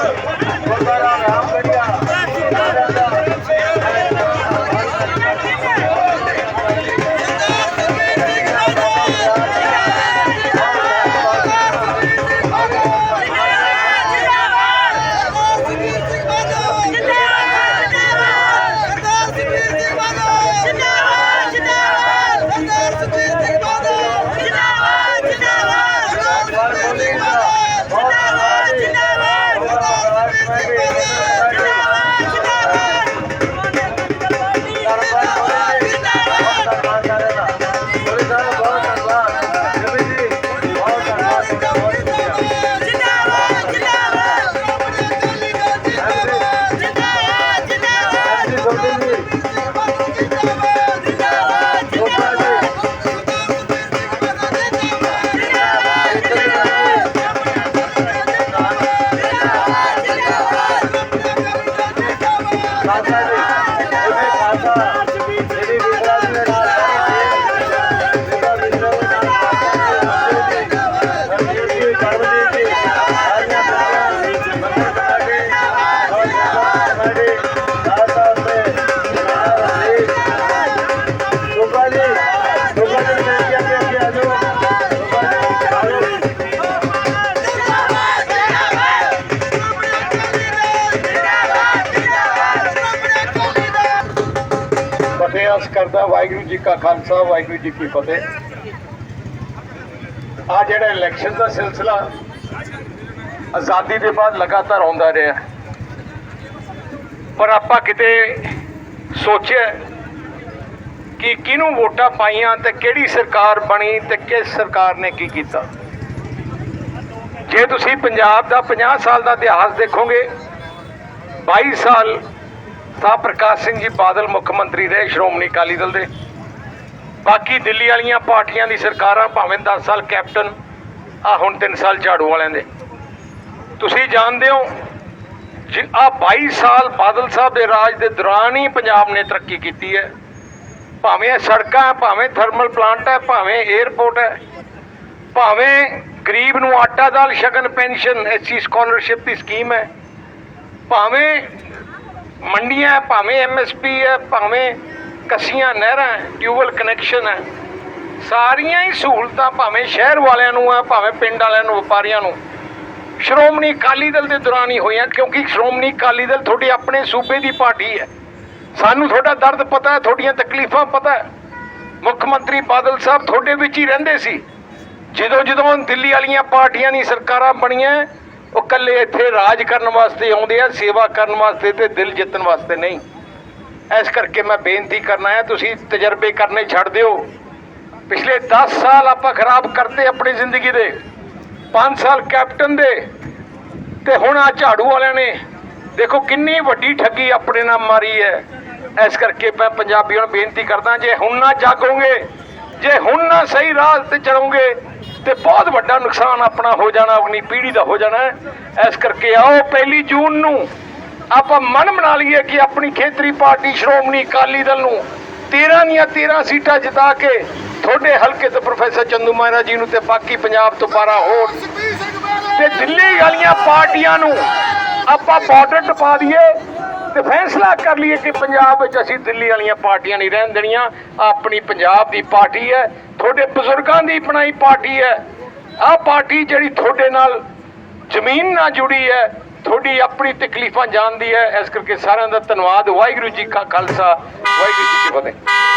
Thank you. ਫਤਿਹ ਅਸ ਕਰਦਾ, ਵਾਹਿਗੁਰੂ ਜੀ ਕਾ ਖਾਲਸਾ, ਵਾਹਿਗੁਰੂ ਜੀ ਕੀ ਫਤਿਹ। ਆ ਜਿਹੜਾ ਇਲੈਕਸ਼ਨ ਦਾ ਸਿਲਸਿਲਾ, ਆਜ਼ਾਦੀ ਦੇ ਬਾਅਦ ਲਗਾਤਾਰ ਆਉਂਦਾ ਰਿਹਾ। ਪਰ ਆਪਾਂ ਕਿਤੇ ਸੋਚਿਆ ਕਿ ਕਿਹਨੂੰ ਵੋਟਾਂ ਪਾਈਆਂ ਤੇ ਕਿਹੜੀ ਸਰਕਾਰ ਬਣੀ ਤੇ ਕਿਸ ਸਰਕਾਰ ਨੇ ਕੀ ਕੀਤਾ। ਜੇ ਤੁਸੀਂ ਪੰਜਾਬ ਦਾ 50 ਸਾਲ ਦਾ ਇਤਿਹਾਸ ਦੇਖੋਗੇ 22 ਸਾਲ ਤਾਂ ਪ੍ਰਕਾਸ਼ ਸਿੰਘ ਜੀ ਬਾਦਲ ਮੁੱਖ ਮੰਤਰੀ ਰਹੇ, ਸ਼੍ਰੋਮਣੀ ਅਕਾਲੀ ਦਲ ਦੇ। ਬਾਕੀ ਦਿੱਲੀ ਵਾਲੀਆਂ ਪਾਰਟੀਆਂ ਦੀ ਸਰਕਾਰਾਂ ਭਾਵੇਂ 10 ਸਾਲ ਕੈਪਟਨ, ਆ ਹੁਣ 3 ਸਾਲ ਝਾੜੂ ਵਾਲਿਆਂ ਦੇ। ਤੁਸੀਂ ਜਾਣਦੇ ਹੋ, ਜੀ ਆ 22 ਸਾਲ ਬਾਦਲ ਸਾਹਿਬ ਦੇ ਰਾਜ ਦੇ ਦੌਰਾਨ ਹੀ ਪੰਜਾਬ ਨੇ ਤਰੱਕੀ ਕੀਤੀ ਹੈ। ਭਾਵੇਂ ਇਹ ਸੜਕਾਂ ਹੈ, ਭਾਵੇਂ ਥਰਮਲ ਪਲਾਂਟ ਹੈ, ਭਾਵੇਂ 에ਅਰਪੋਰਟ ਹੈ, ਭਾਵੇਂ ਗਰੀਬ ਨੂੰ ਆਟਾ ਦਾਲ, ਸ਼ਗਨ, ਪੈਨਸ਼ਨ, ਐਸਸੀ ਸਕਾਲਰਸ਼ਿਪ ਦੀ ਸਕੀਮ ਹੈ, ਭਾਵੇਂ ਮੰਡੀਆਂ ਹੈ, ਭਾਵੇਂ ਐਮਐਸਪੀ ਹੈ ਭਾਵੇਂ ਕੱਸੀਆਂ ਨਹਿਰਾਂ ਹੈ, ਟਿਊਬਲ ਕਨੈਕਸ਼ਨ ਹੈ। ਸਾਰੀਆਂ ਹੀ ਸਹੂਲਤਾਂ ਭਾਵੇਂ ਸ਼ਹਿਰ ਵਾਲਿਆਂ ਨੂੰ ਹੈ ਭਾਵੇਂ ਪਿੰਡ ਵਾਲਿਆਂ ਨੂੰ ਵਪਾਰੀਆਂ ਨੂੰ। ਸ਼੍ਰੋਮਣੀ ਅਕਾਲੀ ਦਲ ਦੇ ਦੌਰਾਨ ਹੀ ਹੋਈਆਂ ਕਿਉਂਕਿ ਸ਼੍ਰੋਮਣੀ ਅਕਾਲੀ ਦਲ ਤੁਹਾਡੇ ਆਪਣੇ ਸੂਬੇ ਦੀ ਪਾਰਟੀ ਹੈ। ਸਾਨੂੰ ਤੁਹਾਡਾ ਦਰਦ ਪਤਾ ਹੈ ਤੁਹਾਡੀਆਂ ਤਕਲੀਫਾਂ ਪਤਾ ਹੈ। ਮੁੱਖ ਮੰਤਰੀ ਬਾਦਲ ਸਾਹਿਬ ਤੁਹਾਡੇ ਵਿੱਚ ਹੀ ਰਹਿੰਦੇ ਸੀ। ਜਦੋਂ ਜਦੋਂ ਦਿੱਲੀ ਵਾਲੀਆਂ ਪਾਰਟੀਆਂ ਦੀ ਸਰਕਾਰਾਂ ਬਣੀਆਂ ਉਹ ਕੱਲੇ ਇੱਥੇ ਰਾਜ ਕਰਨ ਵਾਸਤੇ ਆਉਂਦੇ ਆ, ਸੇਵਾ ਕਰਨ ਵਾਸਤੇ ਤੇ ਦਿਲ ਜਿੱਤਣ ਵਾਸਤੇ ਨਹੀਂ। ਇਸ ਕਰਕੇ ਮੈਂ ਬੇਨਤੀ ਕਰਨਾ ਹੈ, ਤੁਸੀਂ ਤਜਰਬੇ ਕਰਨੇ ਛੱਡ ਦਿਓ। ਪਿਛਲੇ 10 ਸਾਲ ਆਪਾਂ ਖਰਾਬ ਕਰਤੇ ਆਪਣੀ ਜ਼ਿੰਦਗੀ ਦੇ। 5 ਸਾਲ ਕੈਪਟਨ ਦੇ। ਤੇ ਹੁਣ ਆ ਝਾੜੂ ਵਾਲਿਆਂ ਨੇ, ਦੇਖੋ ਕਿੰਨੀ ਵੱਡੀ ਠੱਗੀ ਆਪਣੇ ਨਾਲ ਮਾਰੀ ਹੈ। ਇਸ ਕਰਕੇ ਮੈਂ ਪੰਜਾਬੀਆਂ ਨੂੰ ਬੇਨਤੀ ਕਰਦਾ, ਜੇ ਹੁਣ ਨਾ ਜਾਗੋਗੇ, ਜੇ ਹੁਣ ਨਾ ਸਹੀ ਰਾਹ ਤੇ ਚਲੋਗੇ ਤੇ ਬਹੁਤ ਵੱਡਾ ਨੁਕਸਾਨ ਆਪਣਾ ਹੋ ਜਾਣਾ, ਆਪਣੀ ਪੀੜ੍ਹੀ ਦਾ ਹੋ ਜਾਣਾ ਇਸ ਕਰਕੇ ਆਓ ਪਹਿਲੀ ਜੂਨ ਨੂੰ ਆਪਾਂ ਮਨ ਬਣਾ ਲਈਏ ਕਿ ਆਪਣੀ ਖੇਤਰੀ ਪਾਰਟੀ ਸ਼੍ਰੋਮਣੀ ਅਕਾਲੀ ਦਲ ਨੂੰ 13 ਦੀਆਂ 13 ਸੀਟਾਂ ਜਿਤਾ ਕੇ ਤੁਹਾਡੇ ਹਲਕੇ ਤੋਂ ਪ੍ਰੋਫੈਸਰ ਚੰਦੂ ਮਹਾਰਾਜ ਜੀ ਨੂੰ ਤੇ ਬਾਕੀ ਪੰਜਾਬ ਤੋਂ 12 ਹੋਰ ਤੇ ਦਿੱਲੀ ਵਾਲੀਆਂ ਪਾਰਟੀਆਂ ਨੂੰ ਆਪਾਂ ਬਾਰਡਰ ਟਪਾ ਦਈਏ ਤੇ ਫੈਸਲਾ ਕਰ ਲਈਏ ਕਿ ਪੰਜਾਬ ਵਿੱਚ ਅਸੀਂ ਦਿੱਲੀ ਵਾਲੀਆਂ ਪਾਰਟੀਆਂ ਨਹੀਂ ਰਹਿਣ ਦੇਣੀਆਂ। ਆਪਣੀ ਪੰਜਾਬ ਦੀ ਪਾਰਟੀ ਹੈ। ਤੁਹਾਡੇ ਬਜ਼ੁਰਗਾਂ ਦੀ ਬਣਾਈ ਪਾਰਟੀ ਹੈ। ਆਹ ਪਾਰਟੀ ਜਿਹੜੀ ਤੁਹਾਡੇ ਨਾਲ ਜ਼ਮੀਨ ਨਾਲ ਜੁੜੀ ਹੈ, ਤੁਹਾਡੀ ਆਪਣੀ ਤਕਲੀਫਾਂ ਜਾਣਦੀ ਹੈ। ਇਸ ਕਰਕੇ ਸਾਰਿਆਂ ਦਾ ਧੰਨਵਾਦ। ਵਾਹਿਗੁਰੂ ਜੀ ਕਾ ਖਾਲਸਾ, ਵਾਹਿਗੁਰੂ ਜੀ ਕੀ ਫਤਿਹ।